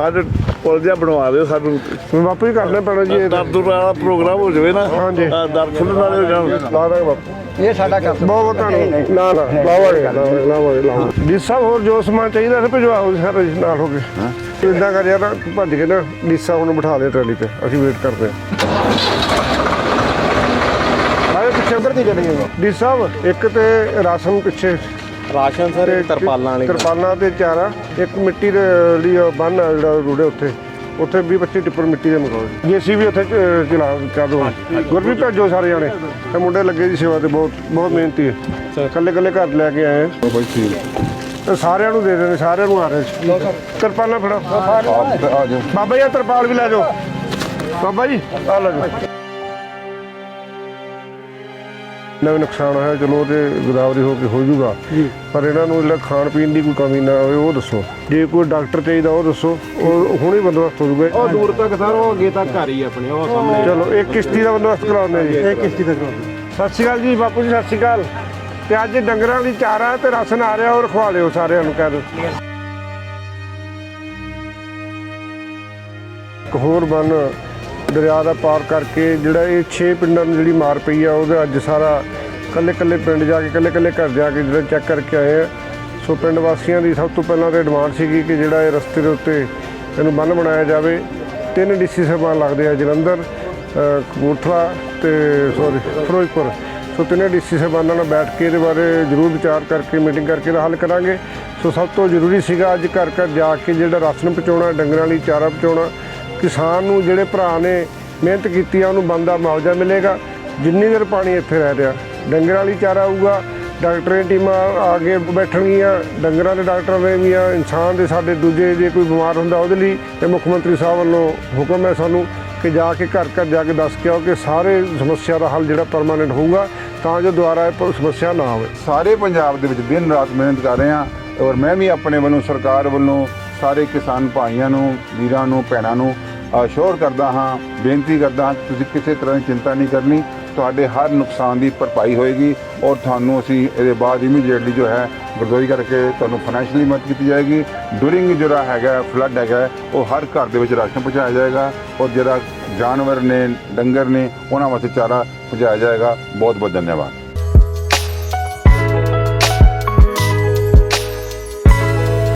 ਬਾਅਦ ਪੁਲ ਜਿਹਾ ਬਣਵਾ ਦਿਓ ਸਾਨੂੰ। ਬਾਪੂ ਜੀ ਕਰਨਾ ਪੈਣਾ ਜੀ ਇਹ। ਦੁਰ ਵਾਲਾ ਪ੍ਰੋਗਰਾਮ ਹੋ ਜਾਵੇ ਨਾ। ਹਾਂਜੀ। ਤਾਂ ਦਰ ਖੁੱਲ੍ਹਣ ਵਾਲੇ ਹੋ ਜਾਣ। ਲਾ ਦਾਂਗੇ ਬਾਪੂ। ਇਹ ਸਾਡਾ ਕੰਮ ਬਹੁਤ ਬਹੁਤ ਧੰਨਵਾਦ। ਨਾ ਨਾ ਲਾਵਾਂਗੇ ਲਾਵਾਂਗੇ ਲਾਵਾਂਗੇ ਲਾਵਾਂਗੇ। ਡੀ ਸਾਹਿਬ ਹੋਰ ਜੋ ਸਮਾਨ ਚਾਹੀਦਾ ਸੀ ਭਜਵਾਓ ਜੀ ਸਾਰਾ ਜੀ ਨਾਲ ਹੋ ਗਏ ਇਦਾਂ ਕਰ ਯਾਰ ਤੂੰ ਭੱਜ ਕੇ ਨਾ ਸਾਹਿਬ ਨੂੰ ਬਿਠਾ ਦੇ ਟਰਾਲੀ ਤੇ। ਅਸੀਂ ਵੇਟ ਕਰਦੇ ਹਾਂ। ਆਏ ਪਿੱਛੇ ਉਧਰ ਦੀ ਚੱਲੀਏ ਡੀ ਸਾਹਿਬ ਇੱਕ ਤੇ ਰਾਸ਼ਨ ਪਿੱਛੇ ਰਾਸ਼ਨ ਸਰ ਤੇ ਤਰਪਾਲਾਂ ਵਾਲੀ। ਤਰਪਾਲਾਂ ਤੇ ਚਾਰਾ ਇੱਕ ਮਿੱਟੀ ਦੇ ਲਈ ਬੰਨ ਜਿਹੜਾ ਰੂੜੇ ਉੱਥੇ। ਉੱਥੇ 20 25 ਟਿੱਪਰ ਮਿੱਟੀ ਦੇ ਮੰਗਾਓ ਜੀਸੀ ਵੀ ਉੱਥੇ ਚਲਾ ਚਾ ਦੋ ਗੁਰਪ੍ਰੀਤ ਭੇਜੋ ਸਾਰੇ ਜਾਣੇ। ਇਹ ਮੁੰਡੇ ਲੱਗੇ ਜੀ ਸੇਵਾ ਤੇ ਬਹੁਤ ਬਹੁਤ ਮਿਹਨਤੀ ਹੈ ਇਕੱਲੇ ਇਕੱਲੇ ਘਰ ਲੈ ਕੇ ਆਏ ਆ। ਤੇ ਸਾਰਿਆਂ ਨੂੰ ਦੇ ਦੇਣੇ ਸਾਰਿਆਂ ਨੂੰ ਆ ਰਹੇ ਸੀ। ਤਰਪਾਲਾਂ ਫੜੋ ਬਾਬਾ ਜੀ ਤਰਪਾਲ ਵੀ ਲੈ ਜਾਓ। ਬਾਬਾ ਜੀ ਆ ਲੈ ਜਾਓ। ਨਵੇਂ ਨੁਕਸਾਨ ਹੋਇਆ ਚਲੋ ਉਹਦੇ ਗਦਾਵਰੀ ਹੋ ਕੇ ਹੋ ਜਾਊਗਾ ਪਰ ਇਹਨਾਂ ਨੂੰ ਜਿਹੜਾ ਖਾਣ ਪੀਣ ਦੀ ਕੋਈ ਕਮੀ ਨਾ ਹੋਵੇ ਉਹ ਦੱਸੋ। ਜੇ ਕੋਈ ਡਾਕਟਰ ਚਾਹੀਦਾ ਉਹ ਦੱਸੋ। ਉਹ ਹੁਣੇ ਬੰਦੋਬਸਤ ਹੋ ਜਾਊਗਾ ਉਹ ਦੂਰ ਤੱਕ ਸਰ ਉਹ ਅੱਗੇ ਤੱਕ ਘਰ ਹੀ ਆਪਣੇ ਉਹ ਸਾਹਮਣੇ। ਚਲੋ ਇੱਕ ਕਿਸ਼ਤੀ ਦਾ ਬੰਦੋਬਸਤ ਕਰਾਉਂਦੇ ਜੀ। ਇੱਕ ਕਿਸ਼ਤੀ ਦਾ ਸਤਿ ਸ਼੍ਰੀ ਅਕਾਲ ਜੀ ਬਾਪੂ ਜੀ ਸਤਿ ਸ਼੍ਰੀ ਅਕਾਲ। ਤੇ ਅੱਜ ਡੰਗਰਾਂ ਦੀ ਚਾਰਾ ਤੇ ਰਸਨ ਆ ਰਿਹਾ ਉਹ ਰਖਵਾ ਲਿਓ ਸਾਰਿਆਂ ਨੂੰ ਕਹਿ ਦਿਓ। ਇੱਕ ਹੋਰ ਬੰਨ ਦਰਿਆ ਦਾ ਪਾਰ ਕਰਕੇ ਜਿਹੜਾ ਇਹ 6 ਪਿੰਡਾਂ ਨੂੰ ਜਿਹੜੀ ਮਾਰ ਪਈ ਆ, ਉਹਦਾ ਅੱਜ ਸਾਰਾ ਕੱਲੇ ਕੱਲੇ ਪਿੰਡ ਜਾ ਕੇ ਕੱਲੇ ਕੱਲੇ ਘਰ ਜਾ ਕੇ ਜਿਹੜਾ ਚੈੱਕ ਕਰਕੇ ਆਏ ਆ। ਸੋ ਪਿੰਡ ਵਾਸੀਆਂ ਦੀ ਸਭ ਤੋਂ ਪਹਿਲਾਂ ਤੇ ਡਿਮਾਂਡ ਸੀਗੀ ਕਿ ਜਿਹੜਾ ਇਹ ਰਸਤੇ ਦੇ ਉੱਤੇ ਇਹਨੂੰ ਬੰਨ ਬਣਾਇਆ ਜਾਵੇ। ਤਿੰਨ ਡੀਸੀ ਸਾਹਿਬਾਨ ਲੱਗਦੇ ਆ, ਜਲੰਧਰ ਕਪੂਰਥਲਾ ਤੇ ਸੋਰੀ ਫਿਰੋਜ਼ਪੁਰ। ਸੋ ਤਿੰਨੇ ਡੀਸੀ ਸਾਹਿਬਾਨਾਂ ਨਾਲ ਬੈਠ ਕੇ ਇਹਦੇ ਬਾਰੇ ਜ਼ਰੂਰ ਵਿਚਾਰ ਕਰਕੇ ਮੀਟਿੰਗ ਕਰਕੇ ਇਹਦਾ ਹੱਲ ਕਰਾਂਗੇ। ਸੋ ਸਭ ਤੋਂ ਜ਼ਰੂਰੀ ਸੀਗਾ ਅੱਜ ਘਰ ਘਰ ਜਾ ਕੇ ਜਿਹੜਾ ਰਾਸ਼ਨ ਪਹੁੰਚਾਉਣਾ, ਡੰਗਰਾਂ ਲਈ ਚਾਰਾ ਪਹੁੰਚਾਉਣਾ ਕਿਸਾਨ ਨੂੰ, ਜਿਹੜੇ ਭਰਾ ਨੇ ਮਿਹਨਤ ਕੀਤੀ ਆ, ਉਹਨੂੰ ਬੰਦਾ ਮੁਆਵਜ਼ਾ ਮਿਲੇਗਾ। ਜਿੰਨੀ ਦੇਰ ਪਾਣੀ ਇੱਥੇ ਰਹਿ ਰਿਹਾ, ਡੰਗਰਾਂ ਵਾਲੀ ਚਾਰਾ ਆਊਗਾ, ਡਾਕਟਰਾਂ ਦੀ ਟੀਮਾਂ ਆ ਕੇ ਬੈਠਣਗੀਆਂ, ਡੰਗਰਾਂ ਦੇ ਡਾਕਟਰ ਨੇ ਵੀ ਆ ਇਨਸਾਨ ਦੇ ਸਾਡੇ ਦੂਜੇ ਜੇ ਕੋਈ ਬਿਮਾਰ ਹੁੰਦਾ ਉਹਦੇ ਲਈ ਇਹ ਮੁੱਖ ਮੰਤਰੀ ਸਾਹਿਬ ਵੱਲੋਂ ਹੁਕਮ ਹੈ ਸਾਨੂੰ ਕਿ ਜਾ ਕੇ ਘਰ ਘਰ ਜਾ ਕੇ ਦੱਸ ਕੇ ਆਓ ਕਿ ਸਾਰੇ ਸਮੱਸਿਆ ਦਾ ਹੱਲ ਜਿਹੜਾ ਪਰਮਾਨੈਂਟ ਹੋਊਗਾ, ਤਾਂ ਜੋ ਦੁਬਾਰਾ ਇਹ ਸਮੱਸਿਆ ਨਾ ਆਵੇ। ਸਾਰੇ ਪੰਜਾਬ ਦੇ ਵਿੱਚ ਦਿਨ ਰਾਤ ਮਿਹਨਤ ਕਰ ਰਹੇ ਹਾਂ ਔਰ ਮੈਂ ਵੀ ਆਪਣੇ ਵੱਲੋਂ, ਸਰਕਾਰ ਵੱਲੋਂ ਸਾਰੇ ਕਿਸਾਨ ਭਾਈਆਂ ਨੂੰ, ਵੀਰਾਂ ਨੂੰ, ਭੈਣਾਂ ਨੂੰ ਅਸ਼ੋਰ ਕਰਦਾ ਹਾਂ, ਬੇਨਤੀ ਕਰਦਾ ਹਾਂ ਕਿ ਤੁਸੀਂ ਕਿਸੇ ਤਰ੍ਹਾਂ ਦੀ ਚਿੰਤਾ ਨਹੀਂ ਕਰਨੀ, ਤੁਹਾਡੇ ਹਰ ਨੁਕਸਾਨ ਦੀ ਭਰਪਾਈ ਹੋਏਗੀ ਔਰ ਤੁਹਾਨੂੰ ਅਸੀਂ ਇਹਦੇ ਬਾਅਦ ਇਮੀਡੀਏਟਲੀ ਜੋ ਹੈ ਗਰਦੋਈ ਕਰਕੇ ਤੁਹਾਨੂੰ ਫਾਈਨੈਂਸ਼ੀਅਲੀ ਮਦਦ ਕੀਤੀ ਜਾਏਗੀ। ਡੂਰਿੰਗ ਜਿਹੜਾ ਹੈਗਾ ਫਲੱਡ ਹੈਗਾ, ਉਹ ਹਰ ਘਰ ਦੇ ਵਿੱਚ ਰਾਸ਼ਨ ਪਹੁੰਚਾਇਆ ਜਾਏਗਾ ਔਰ ਜਿਹੜਾ ਜਾਨਵਰ ਨੇ, ਡੰਗਰ ਨੇ, ਉਹਨਾਂ ਵਾਸਤੇ ਚਾਰਾ ਪਹੁੰਚਾਇਆ ਜਾਏਗਾ। ਬਹੁਤ ਬਹੁਤ ਧੰਨਵਾਦ।